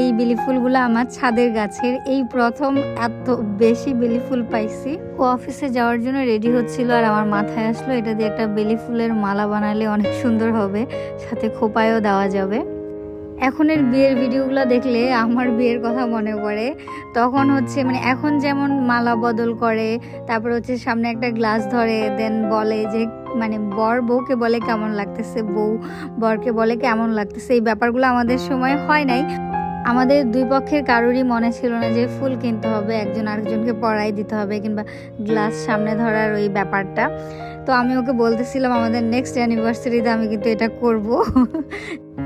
এই বেলি ফুলগুলো আমার ছাদের গাছের। এই প্রথম এত বেশি বেলি ফুল পাইছি। ও অফিসে যাওয়ার জন্য রেডি হচ্ছিল আর আমার মাথায় আসলো, এটা দিয়ে একটা বেলি ফুলের মালা বানালে অনেক সুন্দর হবে, সাথে খোপায়ও দেওয়া যাবে। এখনের বিয়ের ভিডিওগুলো দেখলে আমার বিয়ের কথা মনে পড়ে। তখন হচ্ছে মানে এখন যেমন মালা বদল করে, তারপর হচ্ছে সামনে একটা গ্লাস ধরে দেন বলে যে মানে বর বউকে বলে কেমন লাগতেছে, বউ বরকে বলে কেমন লাগতেছে, এই ব্যাপারগুলো আমাদের সময় হয় নাই। আমাদের দুই পক্ষের কারোরই মনে ছিল না যে ফুল কিনতে হবে, একজন আরেকজনকে পড়াই দিতে হবে কিংবা গ্লাস সামনে ধরার ওই ব্যাপারটা। তো আমি ওকে বলতেছিলাম, আমাদের নেক্সট অ্যানিভার্সারিতে আমি কিন্তু এটা করব।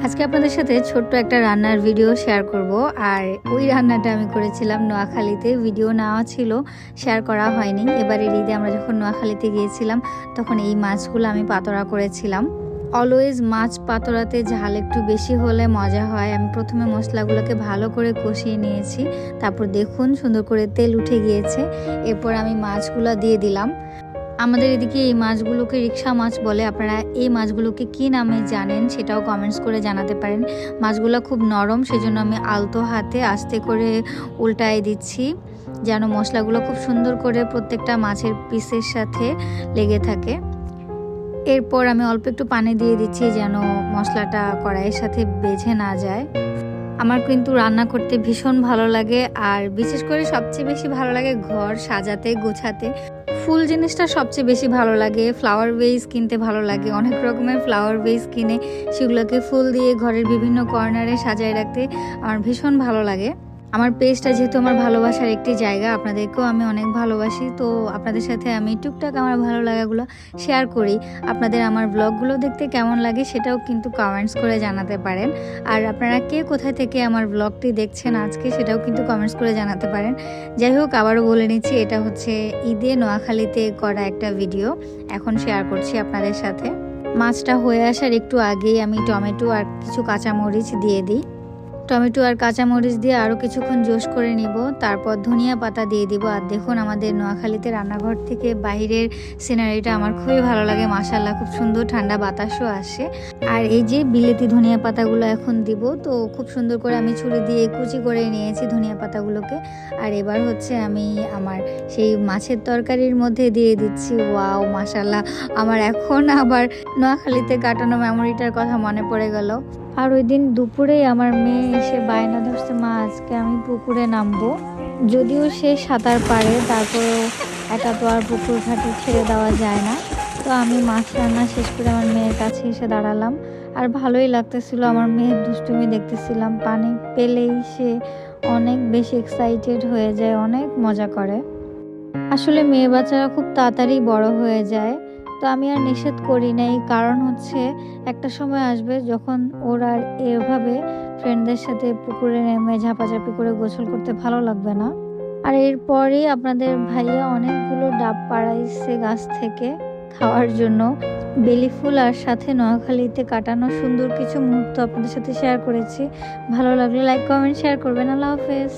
আজকে আপনাদের সাথে ছোট্ট একটা রান্নার ভিডিও শেয়ার করব। আর ওই রান্নাটা আমি করেছিলাম নোয়াখালীতে। ভিডিও নেওয়া ছিল শেয়ার করা হয়নি। এবারের ঈদে আমরা যখন নোয়াখালীতে গিয়েছিলাম, তখন এই মাছগুলো আমি পাতরা করেছিলাম। অলওয়েজ মাছ পাতোড়াতে ঝাল একটু বেশি হলে মজা হয়। আমি প্রথমে মশলাগুলোকে ভালো করে কষিয়ে নিয়েছি। তারপর দেখুন সুন্দর করে তেল উঠে গিয়েছে। এরপর আমি মাছগুলো দিয়ে দিলাম। আমাদের এদিকে এই মাছগুলোকে রিক্সা মাছ বলে। আপনারা এই মাছগুলোকে কি নামে জানেন সেটাও কমেন্টস করে জানাতে পারেন। মাছগুলো খুব নরম, সেজন্য আমি আলতো হাতে আস্তে করে উল্টায় দিচ্ছি, যেন মশলাগুলো খুব সুন্দর করে প্রত্যেকটা মাছের পিসের সাথে লেগে থাকে। এরপর আমি অল্প একটু পানি দিয়ে দিচ্ছি যেন মশলাটা কড়াইয়ের সাথে বেঝে না যায়। আমার কিন্তু রান্না করতে ভীষণ ভালো লাগে আর বিশেষ করে সবচেয়ে বেশি ভালো লাগে ঘর সাজাতে, গোছাতে। ফুল জিনিসটা সবচেয়ে বেশি ভালো লাগে ফ্লাওয়ার বেস কিনতে ভালো লাগে, অনেক রকমের ফ্লাওয়ার বেস কিনে সেগুলোকে ফুল দিয়ে ঘরের বিভিন্ন কর্নারে সাজায় রাখতে আমার ভীষণ ভালো লাগে। আমার পেজটা যেহেতু আমার ভালোবাসার একটি জায়গা, আপনাদেরকেও আমি অনেক ভালোবাসি। তো আপনাদের সাথে আমি টুকটাক আমার ভালো লাগাগুলো শেয়ার করি। আপনাদের আমার ব্লগগুলো দেখতে কেমন লাগে সেটাও কিন্তু কমেন্টস করে জানাতে পারেন। আর আপনারা কে কোথায় থেকে আমার ব্লগটি দেখছেন আজকে সেটাও কিন্তু কমেন্টস করে জানাতে পারেন। যাই হোক, আবারও বলে নিচ্ছি, এটা হচ্ছে ঈদে নোয়াখালীতে করা একটা ভিডিও এখন শেয়ার করছি আপনাদের সাথে। মাছটা হয়ে আসার একটু আগেই আমি টমেটো আর কিছু কাঁচামরিচ দিয়ে দিই। টমেটো আর কাঁচামরিচ দিয়ে আরও কিছুক্ষণ জোশ করে নিব। তারপর ধনিয়া পাতা দিয়ে দিব। আর দেখুন, আমাদের নোয়াখালীতে রান্নাঘর থেকে বাইরের সিনারিটা আমার খুবই ভালো লাগে। মাসাল্লাহ খুব সুন্দর ঠান্ডা বাতাসও আসে। আর এই যে বিলেতি ধনিয়া পাতাগুলো এখন দিব, তো খুব সুন্দর করে আমি ছুরি দিয়ে কুচি করে নিয়েছি ধনিয়া পাতাগুলোকে। আর এবার হচ্ছে আমি আমার সেই মাছের তরকারির মধ্যে দিয়ে দিচ্ছি। ওয়াও মাসাল্লাহ আমার এখন আবার নোয়াখালীতে কাটানো মেমোরিটার কথা মনে পড়ে গেল। আর ওই দিন দুপুরেই আমার মেয়ে এসে বায়না ধরছে, মা, আজকে আমি পুকুরে নামবো। যদিও সে সাঁতার পারে, তারপরেও একা তো আর পুকুর ঘাটে ছেড়ে দেওয়া যায় না। তো আমি মাছ রান্না শেষ করে আমার মেয়ের কাছে এসে দাঁড়ালাম। আর ভালোই লাগতেছিল, আমার মেয়ের দুষ্টুমি দেখতেছিলাম। পানি পেলেই সে অনেক বেশি এক্সাইটেড হয়ে যায়, অনেক মজা করে। আসলে মেয়ে বাচ্চারা খুব তাড়াতাড়ি বড় হয়ে যায়। তো আমি আর নিষেধ করি নাই। কারণ হচ্ছে একটা সময় আসবে যখন ওর আর এভাবে ফ্রেন্ডদের সাথে পুকুরে নেমে ঝাপাঝাপি করে গোসল করতে ভালো লাগবে না। আর এরপরেই আপনাদের ভাইয়া অনেকগুলো ডাব পাড়াইছে গাছ থেকে খাওয়ার জন্য। বেলি ফুল আর সাথে নোয়াখালীতে কাটানো সুন্দর কিছু মুহূর্ত আপনাদের সাথে শেয়ার করেছি। ভালো লাগলে লাইক কমেন্ট শেয়ার করবেন। আল্লাহ হাফেজ।